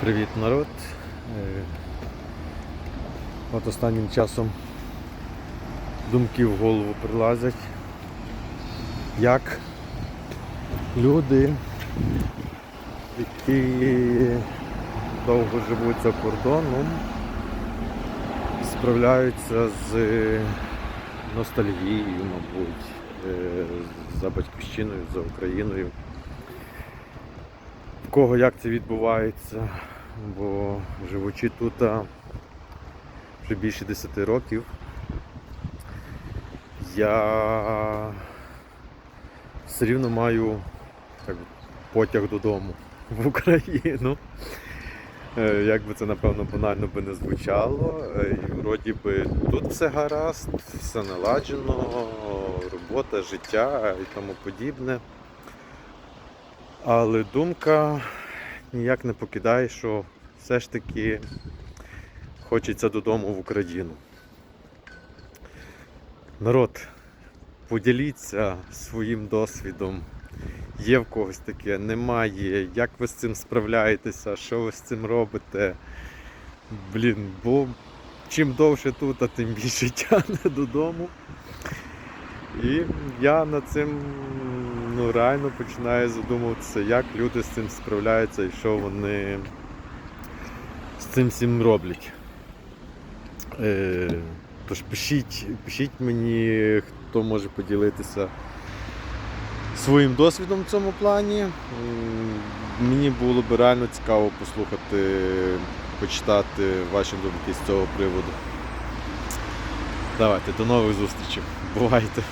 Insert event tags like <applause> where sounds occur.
Привіт, народ. Е, От останнім часом думки в голову прилазять, як люди, які довго живуть за кордоном, справляються з ностальгією, мабуть, е, за батьківщиною, за Україною. Кого як це відбувається, бо живучи тут вже більше 10 років, я все рівно маю так, потяг додому в Україну. Е, Як би це напевно банально би не звучало. Е, вроді би тут все гаразд, все наладжено, робота, життя і тому подібне. Але думка ніяк не покидає, що все ж таки хочеться додому в Україну. Народ, поділіться своїм досвідом. Є в когось таке, немає. Як ви з цим справляєтеся, що ви з цим робите? Блін, бо чим довше тут, а тим більше <laughs> тягне додому. І я над цим ну, реально починаю задумуватися, як люди з цим справляються і що вони з цим всім роблять. Е, тож пишіть, пишіть мені, хто може поділитися своїм досвідом в цьому плані. Мені було б реально цікаво послухати, почитати ваші думки з цього приводу. Давайте, до нових зустрічей. Бувайте!